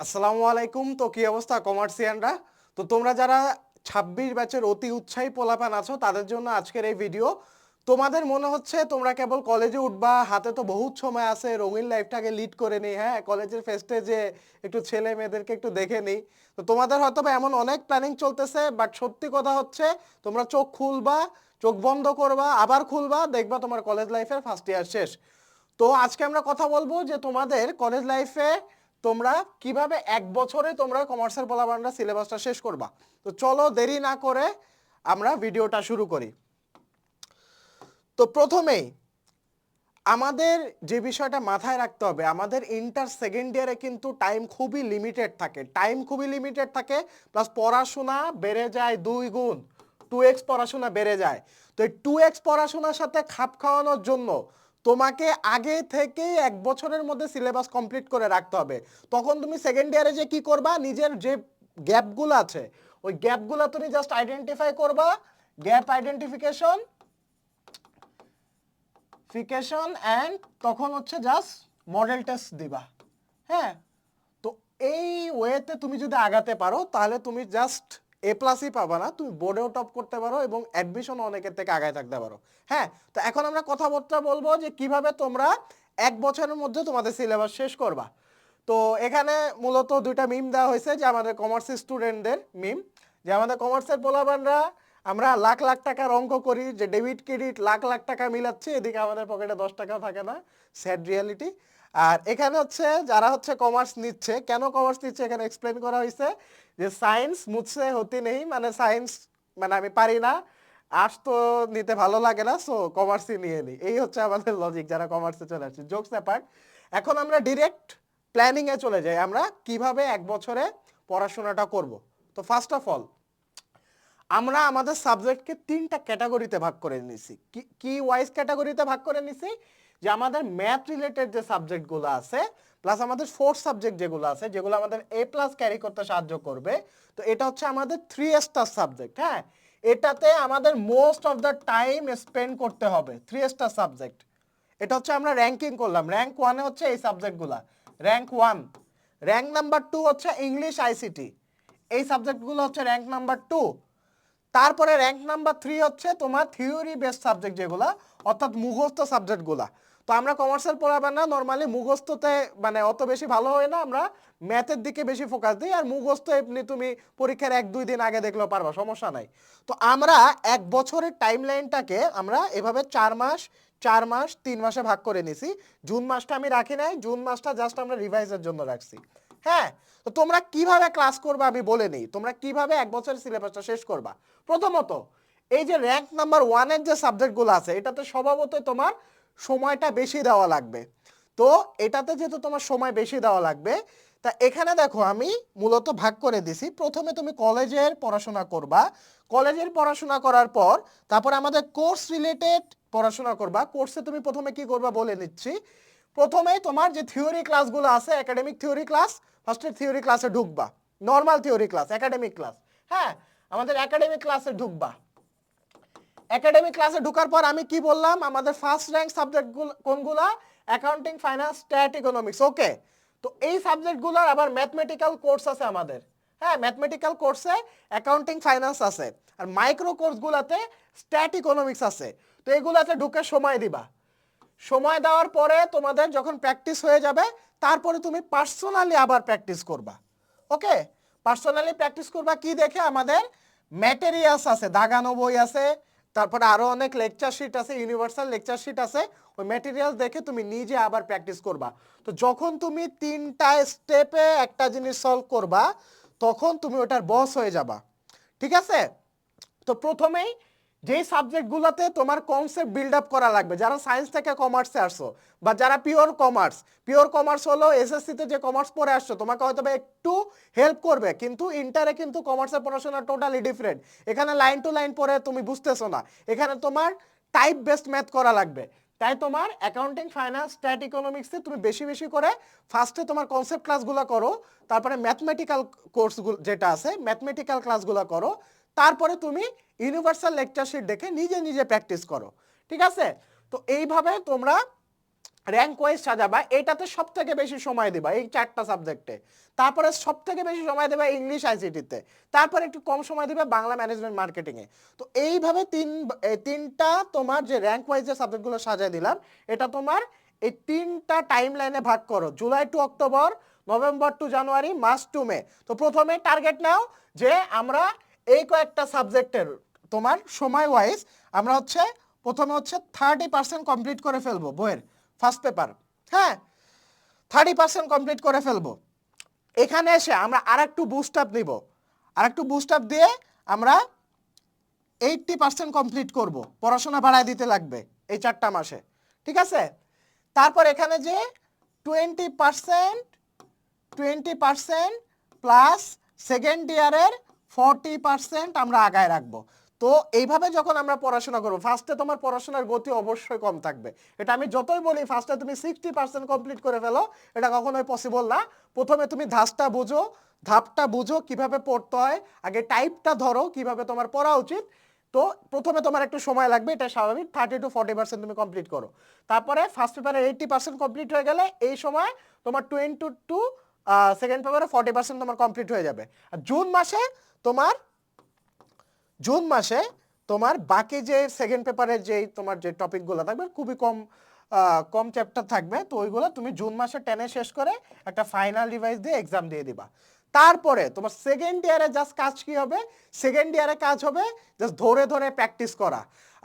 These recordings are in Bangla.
আসসালামু আলাইকুম। তো কি অবস্থা কমার্সিয়ানরা তো তোমরা যারা ছাব্বিশ ব্যাচের অতি উৎসাহী পোলাপান আছো, তাদের জন্য আজকের এই ভিডিও। তোমাদের মনে হচ্ছে তোমরা কেবল কলেজে উঠবা, হাতে তো বহুত সময় আছে, রঙিন লাইফটাকে লিড করে নিই হ্যাঁ? কলেজের ফেস্টে যে একটু ছেলে মেয়েদেরকে একটু দেখে নিই। তো তোমাদের হয়তো এমন অনেক প্ল্যানিং চলতেছে, বাট সত্যি কথা হচ্ছে তোমরা চোখ খুলবা, চোখ বন্ধ করবা, আবার খুলবা, দেখবা তোমার কলেজ লাইফের ফার্স্ট ইয়ার শেষ। তো আজকে আমরা কথা বলব যে তোমাদের কলেজ লাইফে তোমরা কীভাবে এক বছরে তোমরা কমার্সের পলাবানরা সিলেবাসটা শেষ করবা? তো চলো দেরি না করে আমরা ভিডিওটা শুরু করি। তো প্রথমেই আমাদের যে বিষয়টা মাথায় রাখতে হবে, আমাদের ইন্টার সেকেন্ড ইয়ারে কিন্তু টাইম খুবই লিমিটেড থাকে। টাইম খুবই লিমিটেড থাকে প্লাস পড়াশোনা বেড়ে যায় দুই গুণ। টু এক্স পড়াশোনা বেড়ে যায়। তো এই টু এক্স পড়াশোনার সাথে খাপ খাওয়ানোর জন্য তোমাকে আগে থেকেই এক বছরের মধ্যে সিলেবাস কমপ্লিট করে রাখতে হবে। তখন তুমি সেকেন্ড ইয়ারে যে কি করবা? নিজের যে গ্যাপগুলো আছে, ওই গ্যাপগুলো তুমি জাস্ট আইডেন্টিফাই করবা। গ্যাপ আইডেন্টিফিকেশন ফিকেশন অ্যান্ড তখন হচ্ছে জাস্ট মডেল টেস্ট দিবা। হ্যাঁ? তো এই ওয়েতে তুমি যদি আগাতে পারো, তাহলে তুমি জাস্ট এ প্লাসই পাবা না, তুমি বোর্ডেও টপ করতে পারো এবং অ্যাডমিশন অনেকের থেকে আগায় থাকতে পারো। হ্যাঁ তো এখন আমরা কথাবার্তা বলব যে কীভাবে তোমরা এক বছরের মধ্যে তোমাদের সিলেবাস শেষ করবা। তো এখানে মূলত দুইটা মিম দেওয়া হয়েছে, যে আমাদের কমার্স স্টুডেন্টদের মিম যে আমাদের কমার্সের পোলাবানরা আমরা লাখ লাখ টাকার অঙ্ক করি, যে ডেবিট ক্রেডিট লাখ লাখ টাকা মিলাচ্ছি, এদিকে আমাদের পকেটে দশ টাকাও থাকে না স্যাড রিয়ালিটি আর এখানে হচ্ছে, যারা হচ্ছে কমার্স নিচ্ছে, কেন কমার্স নিচ্ছে এখানে এক্সপ্লেন করা হয়েছে? যে সায়েন্স মুছে হতে নেই মানে সায়েন্স মানে আমি পারি না। আর্টস তো নিতে ভালো লাগে না সো কমার্সই নিয়ে নিই এই হচ্ছে আমাদের লজিক যারা কমার্সে চলে আসছে। জোকস অ্যাপার্ট এখন আমরা ডিরেক্ট প্ল্যানিংয়ে চলে যাই। আমরা কীভাবে এক বছরে পড়াশোনাটা করব? তো ফার্স্ট অফ অল আমরা আমাদের সাবজেক্টকে তিনটা ক্যাটাগরিতে ভাগ করে নিছি। কি কি ওয়াইজ ক্যাটাগরিতে ভাগ করে নিছি। যে আমাদের ম্যাথ রিলেটেড যে সাবজেক্টগুলো আছে প্লাস আমাদের ফোর্থ সাবজেক্ট যেগুলো আছে, যেগুলো আমাদের এ প্লাস ক্যারি করতে সাহায্য করবে, তো এটা হচ্ছে আমাদের থ্রি স্টার সাবজেক্ট হ্যাঁ? এটাতে আমাদের most of the time spend করতে হবে থ্রি স্টার সাবজেক্ট এটা হচ্ছে আমরা র্যাঙ্কিং করলাম র্যাঙ্ক ওয়ানে হচ্ছে এই সাবজেক্টগুলা rank one rank number two হচ্ছে ইংলিশ আইসিটি এই সাবজেক্টগুলো হচ্ছে র্যাঙ্ক নাম্বার টু তারপরে র্যাঙ্ক নাম্বার থ্রি হচ্ছে তোমার থিওরি বেসড সাবজেক্ট যেগুলো, অর্থাৎ মুখস্থ সাবজেক্টগুলা তো আমরা কমার্সিয়াল পড়াবেন না নর্মালি মুখস্থতে মানে অত বেশি ভালো হয় না, আমরা ম্যাথের দিকে বেশি ফোকাস দিই, আর মুখস্থ এমনি তুমি পরীক্ষার এক, দুই দিন আগে দেখলেও পারবা, সমস্যা নাই। তো আমরা এক বছরের টাইম লাইনটাকে আমরা এভাবে চার মাস চার মাস, তিন মাসে ভাগ করে নিছি। জুন মাসটা আমি রাখি নাই, জুন মাসটা জাস্ট আমরা রিভাইজের জন্য রাখছি। হ্যাঁ তো তোমরা কীভাবে ক্লাস করবে আমি বলে নিই, তোমরা কীভাবে এক বছরের সিলেবাসটা শেষ করবা? প্রথমত, এই যে র্যাঙ্ক নাম্বার ওয়ানের যে সাবজেক্টগুলো আছে, এটাতে স্বভাবতই তোমার সময়টা বেশি দেওয়া লাগবে। তো এটাতে যেহেতু তোমার সময় বেশি দেওয়া লাগবে, তা এখানে দেখো আমি মূলত ভাগ করে দিছি। প্রথমে তুমি কলেজের পড়াশোনা করবা। কলেজের পড়াশোনা করার পর তারপর আমাদের কোর্স রিলেটেড পড়াশোনা করবা। কোর্সে তুমি প্রথমে কি করবা বলে নিচ্ছি। প্রথমে তোমার যে থিওরি ক্লাসগুলো আছে একাডেমিক থিওরি ক্লাস ফার্স্টে থিওরি ক্লাসে ঢুকবা। Normal theory class academic class. হ্যাঁ আমাদের একাডেমিক ক্লাসে ঢুকবা। একাডেমিক ক্লাসে ঢোকার পর আমি কি বললাম? আমাদের ফার্স্ট র্যাঙ্ক সাবজেক্টগুলো কোনগুলা? Accounting finance stat economics okay তো এই সাবজেক্টগুলোর আবার ম্যাথমেটিক্যাল কোর্স আছে আমাদের। হ্যাঁ ম্যাথমেটিক্যাল কোর্সে অ্যাকাউন্টিং ফাইন্যান্স আছে। আর মাইক্রো কোর্সগুলোতে স্ট্যাট ইকোনমিক্স আছে। তো এগুলাতে ঢুকে সময় দিবা। সময় দেওয়ার পরে তোমাদের যখন প্র্যাকটিস হয়ে যাবে, তারপরে তুমি পার্সোনালি আবার প্র্যাকটিস করবা। ওকে? পার্সোনালি প্র্যাকটিস করবা কি দেখে? আমাদের ম্যাটেরিয়ালস আছে, দাগানো বই আছে তারপরে আরও অনেক লেকচার শিট আছে ইউনিভার্সাল লেকচার শিট আছে। ওই ম্যাটেরিয়াল দেখে তুমি নিজে আবার প্র্যাকটিস করবা। তো যখন তুমি তিনটা স্টেপে একটা জিনিস সলভ করবা, তখন তুমি ওটার বস হয়ে যাবা। ঠিক আছে? তো প্রথমেই যেই সাবজেক্টগুলোতে তোমার কনসেপ্ট বিল্ড আপ করা লাগবে, যারা সায়েন্স থেকে কমার্সে আসছো বা যারা পিওর কমার্স পিওর কমার্স হলো এসএসসিতে যে কমার্স পড়ে আসছো, তোমাকে হয়তো একটু হেল্প করবে, কিন্তু ইন্টারে কিন্তু কমার্সের পড়াশোনা টোটালি ডিফারেন্ট এখানে লাইন টু লাইন পড়ে তুমি বুঝতেছো না। এখানে তোমার টাইপ বেসড ম্যাথ করা লাগবে। তাই তোমার অ্যাকাউন্টিং ফাইন্যান্স স্ট্যাট ইকোনমিক্সে তুমি বেশি বেশি করে ফার্স্টে তোমার কনসেপ্ট ক্লাসগুলো করো, তারপরে ম্যাথমেটিক্যাল কোর্সগুলো যেটা আছে ম্যাথমেটিক্যাল ক্লাসগুলো করো তারপরে তুমি ইউনিভার্সাল লেকচার শিট দেখে নিজে নিজে প্র্যাকটিস করো, ঠিক আছে? তো এইভাবে তোমরা র্যাঙ্ক ওয়াইজ সাজাবা, এটাতে সব থেকে বেশি সময় দিবা এই চারটা সাবজেক্টে তারপরে সব থেকে বেশি সময় দেবে ইংলিশ আইসিটিতে তারপরে একটু কম সময় দিবে বাংলা ম্যানেজমেন্ট মার্কেটিংয়ে তো এইভাবে তিন তিনটা তোমার যে র্যাঙ্ক ওয়াইজ যে সাবজেক্টগুলো সাজায় দিলাম, এটা তোমার এই তিনটা টাইম লাইনে ভাগ করো। July to October, November to January, March to May. তো প্রথমে টার্গেট নাও যে আমরা এই কয়েকটা সাবজেক্টের তোমার সময় ওয়াইজ আমরা হচ্ছে প্রথমে হচ্ছে থার্টি পার্সেন্ট কমপ্লিট করে ফেলব বইয়ের ফার্স্ট পেপার হ্যাঁ? থার্টি পার্সেন্ট কমপ্লিট করে ফেলব। এখানে এসে আমরা আর একটু বুস্ট আপ নিব আর একটু বুস্ট আপ দিয়ে আমরা এইটটি পার্সেন্ট কমপ্লিট করব। পড়াশোনা বাড়ায় দিতে লাগবে এই চারটা মাসে, ঠিক আছে? তারপর এখানে যে twenty percent twenty percent plus second ইয়ারের ফর্টি পার্সেন্ট আমরা আগায় রাখব। তো এইভাবে যখন আমরা পড়াশোনা করব ফার্স্টে তোমার পড়াশোনার গতি অবশ্যই কম থাকবে। এটা আমি যতই বলি ফার্স্টে তুমি সিক্সটি পার্সেন্ট কমপ্লিট করে ফেলো, এটা কখনোই পসিবল না। প্রথমে তুমি ধাসটা বুঝো, ধাপটা বুঝো কীভাবে পড়তে হয়, আগে টাইপটা ধরো কীভাবে তোমার পড়া উচিত। তো প্রথমে তোমার একটু সময় লাগবে, এটা স্বাভাবিক থার্টি টু ফর্টি পার্সেন্ট তুমি কমপ্লিট করো। তারপরে ফার্স্ট পেপারে এইটটি পার্সেন্ট কমপ্লিট হয়ে গেলে এই সময় তোমার টোয়েন্টি টু সেকেন্ড পেপারে ফর্টি পার্সেন্ট তোমার কমপ্লিট হয়ে যাবে। আর জুন মাসে তোমার জুন মাসে তোমার বাকি যে সেকেন্ড পেপারের যে তোমার যে টপিকগুলো থাকবে, খুবই কম কম চ্যাপ্টার থাকবে, তো ওইগুলো তুমি জুন মাসে টেনে শেষ করে একটা ফাইনাল রিভাইজ দিয়ে এক্সাম দিয়ে দিবা। তারপরে তোমার সেকেন্ড ইয়ারে জাস্ট কাজ কি হবে? সেকেন্ড ইয়ারে কাজ হবে জাস্ট ধরে ধরে প্র্যাকটিস করা।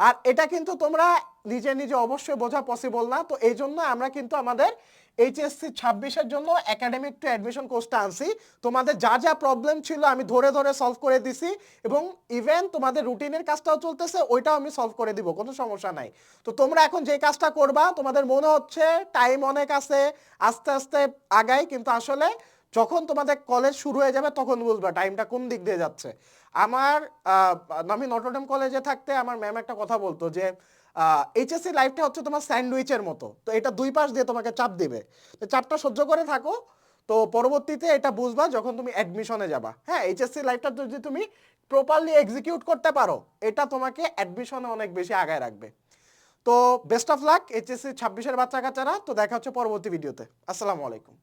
আর এটা কিন্তু তোমরা নিজে নিজে অবশ্যই বোঝা পসিবল না। তো এই জন্য আমরা কিন্তু আমাদের এইচএসসি ছাব্বিশের জন্য একাডেমিক টু অ্যাডমিশন কোর্সটা আনছি। তোমাদের যা যা প্রবলেম ছিল আমি ধরে ধরে সলভ করে দিছি এবং ইভেন তোমাদের রুটিনের কাজটাও চলতেছে, ওইটাও আমি সলভ করে দিব, কোনো সমস্যা নাই। তো তোমরা এখন যে কাজটা করবা, তোমাদের মনে হচ্ছে টাইম অনেক আছে, আস্তে আস্তে আগাই, কিন্তু আসলে যখন তোমাদের কলেজ শুরু হয়ে যাবে তখন বুঝবা টাইমটা কোন দিক দিয়ে যাচ্ছে। আমার আমি নটরডেম কলেজে থাকতে আমার ম্যাম একটা কথা বলতো যে এইচএসসি লাইফটা হচ্ছে তোমার স্যান্ডউইচের মতো। তো এটা দুই পাশ দিয়ে তোমাকে চাপ দিবে। তো চাপটা সহ্য করে থাকো। তো পরবর্তীতে এটা বুঝবা যখন তুমি অ্যাডমিশনে যাবা। হ্যাঁ এইচএসসি লাইফটা যদি তুমি প্রপারলি এক্সিকিউট করতে পারো, এটা তোমাকে অ্যাডমিশনে অনেক বেশি আগায় রাখবে। তো বেস্ট অফ লাক এইচএসসি ছাব্বিশের বাচ্চা কাচ্চারা তো দেখা হচ্ছে পরবর্তী ভিডিওতে আসসালামু আলাইকুম।